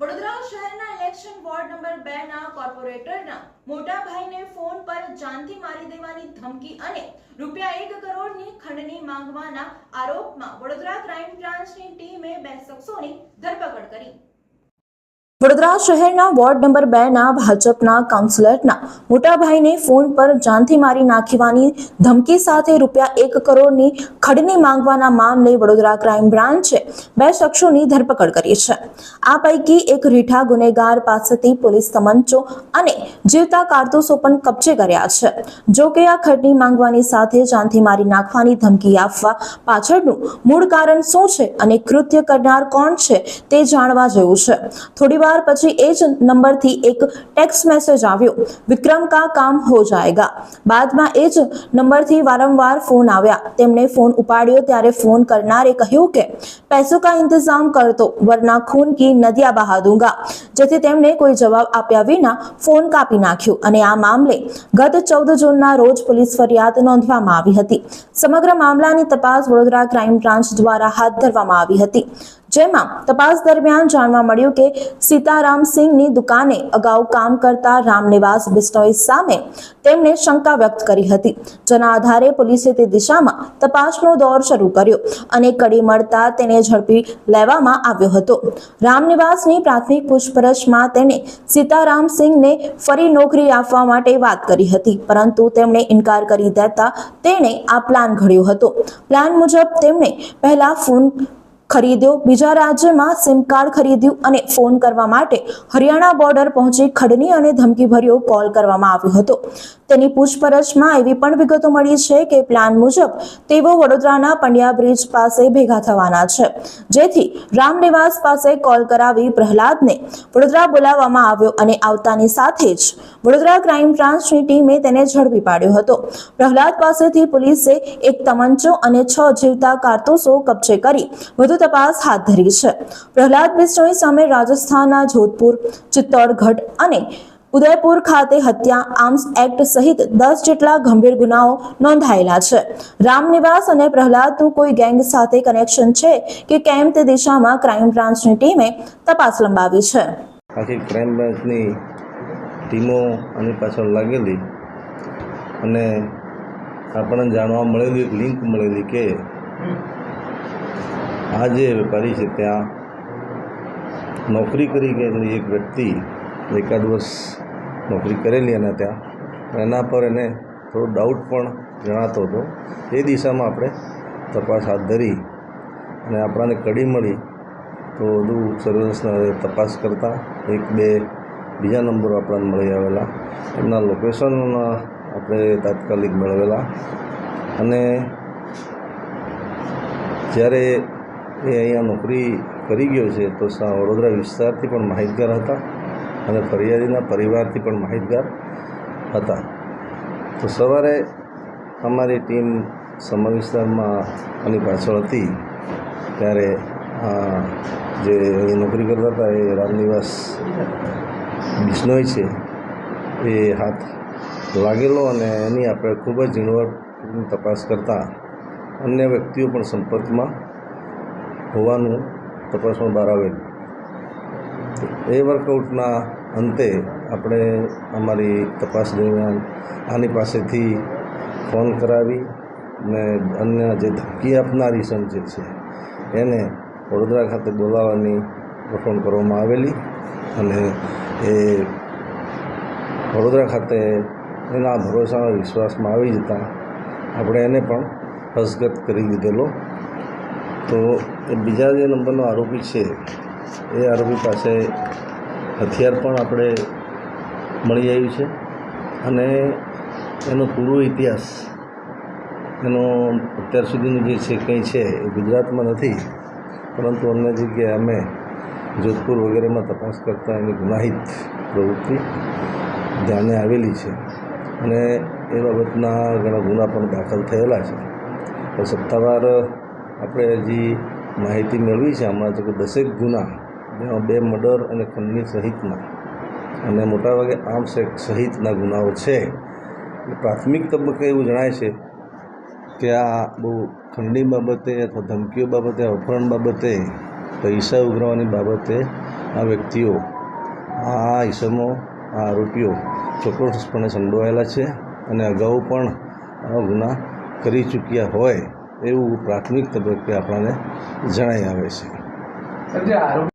વડોદરા શહેરના election ward number બે ના કોર્પોરેટરના મોટા ભાઈને ફોન પર જાનથી મારી દેવાની ધમકી અને રૂપિયા એક કરોડની ખંડની માંગવાના આરોપમાં વડોદરા ક્રાઇમ બ્રાન્ચની ટીમે બે શખ્સોની ધરપકડ કરી. વડોદરા શહેરના વોર્ડ નંબર બે ના ભાજપના કાઉન્સિલરના મોટાભાઈને ફોન પર જાનથી મારી નાખવાની ધમકી સાથે રૂપિયા એક કરોડની ખડની માંગવાના મામલે વડોદરા ક્રાઇમ બ્રાન્ચે બે શખ્સોની ધરપકડ કરી છે. આ પૈકી એક રીઠા ગુનેગાર પાસેથી પોલીસ તમંચો અને જીવતા કારતૂસો પણ કબજે કર્યા છે. જો કે આ ખડની માંગવાની સાથે જાનથી મારી નાખવાની ધમકી આપવા પાછળનું મૂળ કારણ શું છે અને કૃત્ય કરનાર કોણ છે તે જાણવા જેવું છે. થોડી વાર પછી એ જ નંબરથી એક ટેક્સ્ટ મેસેજ આવ્યો. વિક્રમ કા કામ હો જાયેગા? બાદમાં એ જ નંબરથી વારંવાર ફોન આવ્યા. તેમણે ફોન ઉપાડ્યો ત્યારે ફોન કરનારે કહ્યું કે, પૈસો કા ઇંતજામ કરતો વરના ખૂન કી નદિયા બહા દૂંગા. જેથી તેમણે કોઈ જવાબ આપ્યા વિના ફોન કાપી નાખ્યો અને આ મામલે ગત ચૌદ જૂનના રોજ પોલીસ ફરિયાદ નોંધવામાં આવી હતી. સમગ્ર મામલાની તપાસ વડોદરા ક્રાઇમ બ્રાન્ચ દ્વારા હાથ ધરવામાં આવી હતી. જેમાં તપાસ દરમિયાન જાણવા મળ્યું કે સીતારામ સિંહની દુકાને અગાઉ કામ કરતા રામનિવાસ બિસ્નોઈ સામે તેમણે શંકા વ્યક્ત કરી હતી. જેના આધારે પોલીસે તે દિશામાં તપાસનો દોર શરૂ કર્યો અને કડી મળતા તેને ઝડપી લેવામાં આવ્યો હતો. રામનિવાસની પ્રાથમિક પૂછપરછમાં તેને સીતારામ સિંહને ફરી નોકરી આપવા માટે વાત કરી હતી, પરંતુ તેમણે ઇનકાર કરી દેતા તેણે આ પ્લાન ઘડ્યો હતો. પ્લાન મુજબ તેમણે પહેલા ફોન ખરીદ્યો. બીજા રાજ્યમાં સિમ કાર્ડ ખરીદ્યું અને ફોન કરવા માટે હરિયાણા બોર્ડર પહોંચી ખડની અને ધમકીભર્યો કોલ કરવામાં આવ્યો હતો. તેની પૂછપરછમાં એવી પણ વિગતો મળી છે કે પ્લાન મુજબ તેઓ વડોદરાના પંડ્યા બ્રિજ પાસે ભેગા થવાના છે. જેથી રામનિવાસ પાસે કોલ કરાવી પ્રહલાદને વડોદરા બોલાવવામાં આવ્યો અને આવતાની સાથે જ વડોદરા ક્રાઇમ બ્રાન્ચની ટીમે તેને ઝડપી પાડ્યો હતો. પ્રહલાદ પાસેથી પોલીસે એક તમંચો અને છ જીવતા કારતૂસો કબજે કરી વધુ તપાસ હાથ ધરી છે. પ્રહલાદ બિસ્ટોઈ સામે રાજસ્થાનના જોધપુર, ચિત્તોડગઢ અને ઉદયપુર ખાતે હત્યા આર્મ્સ એક્ટ સહિત દસ જેટલા ગંભીર ગુનાઓ નોંધાયેલા છે. રામનિવાસ અને પ્રહલાદનું કોઈ ગેંગ સાથે કનેક્શન છે કે કેમ તે દિશામાં ક્રાઇમ બ્રાન્ચની ટીમે તપાસ લંબાવી છે. આખી ક્રાઇમ બ્રાન્ચની ટીમો અને પાછળ લાગેલી અને આપણને જાણવા મળેલી, એક લિંક મળેલી કે આ જે વેપારી છે ત્યાં નોકરી કરી ગયેલી એક વ્યક્તિ એકાદ વર્ષ નોકરી કરેલી એના ત્યાં એના પર એને થોડો ડાઉટ પણ જણાતો હતો. એ દિશામાં આપણે તપાસ હાથ ધરી અને આપણાને કડી મળી તો વધુ સર્વેલન્સના તપાસ કરતાં એક બે બીજા નંબરો આપણને મળી આવેલા. એમના લોકેશન આપણે તાત્કાલિક મેળવેલા. અને જ્યારે એ અહીંયા નોકરી કરી ગયો છે તો વડોદરા વિસ્તારથી પણ માહિતગાર હતા. અને ફરિયાદીના પરિવારથી પણ માહિતગાર હતા. તો સવારે અમારી ટીમ સમા વિસ્તારમાં આની પાછળ હતી. ત્યારે જે નોકરી કરતા હતા, એ રામનિવાસ બિશ્નોય છે, એ હાથ લાગેલો અને એની આપણે ખૂબ જ ઝીણવટની તપાસ કરતાં અન્ય વ્યક્તિઓ પણ સંપર્કમાં હોવાનું તપાસમાં બહાર આવેલું. એ વર્કઆઉટના અંતે આપણે અમારી તપાસ દરમિયાન આની પાસેથી ફોન કરાવી ને અન્ય જે ધમકી આપનારી સમ જે છે, એને વડોદરા ખાતે બોલાવવાની ગોઠવણ કરવામાં આવેલી અને એ વડોદરા ખાતે એના ભરોસાના વિશ્વાસમાં આવી જતાં આપણે એને પણ હસ્તગત કરી દીધેલો. તો એ બીજા જે નંબરનો આરોપી છે, એ આરોપી પાસે હથિયાર પણ આપણે મળી આવ્યું છે. અને એનો પૂરો ઇતિહાસ, એનો અત્યાર સુધીનું જે છે કંઈ છે એ ગુજરાતમાં નથી, પરંતુ અન્ય જગ્યાએ અમે જોધપુર વગેરેમાં તપાસ કરતાં એની ગુનાહિત પ્રવૃત્તિ ધ્યાને આવેલી છે. અને એ બાબતના ઘણા ગુના પણ દાખલ થયેલા છે. સત્તાવાર આપણે હજી માહિતી મેળવી છે. હમણાં તો દસેક ગુના જેમાં બે મર્ડર અને ખંડની સહિતના. અને મોટાભાગે આર્મ્સ એક્ટ સહિતના ગુનાઓ છે. પ્રાથમિક તબક્કે એવું જણાય છે કે આ બહુ ખંડની બાબતે અથવા ધમકીઓ બાબતે, અપહરણ બાબતે, પૈસા ઉઘરાવવાની બાબતે આ વ્યક્તિઓ, આ ઈસમો, આ આરોપીઓ ચોક્કસપણે સંડોવાયેલા છે અને અગાઉ પણ આ ગુના કરી ચૂક્યા હોય એવું પ્રાથમિક તબક્કે આપણને જણાઈ આવે છે.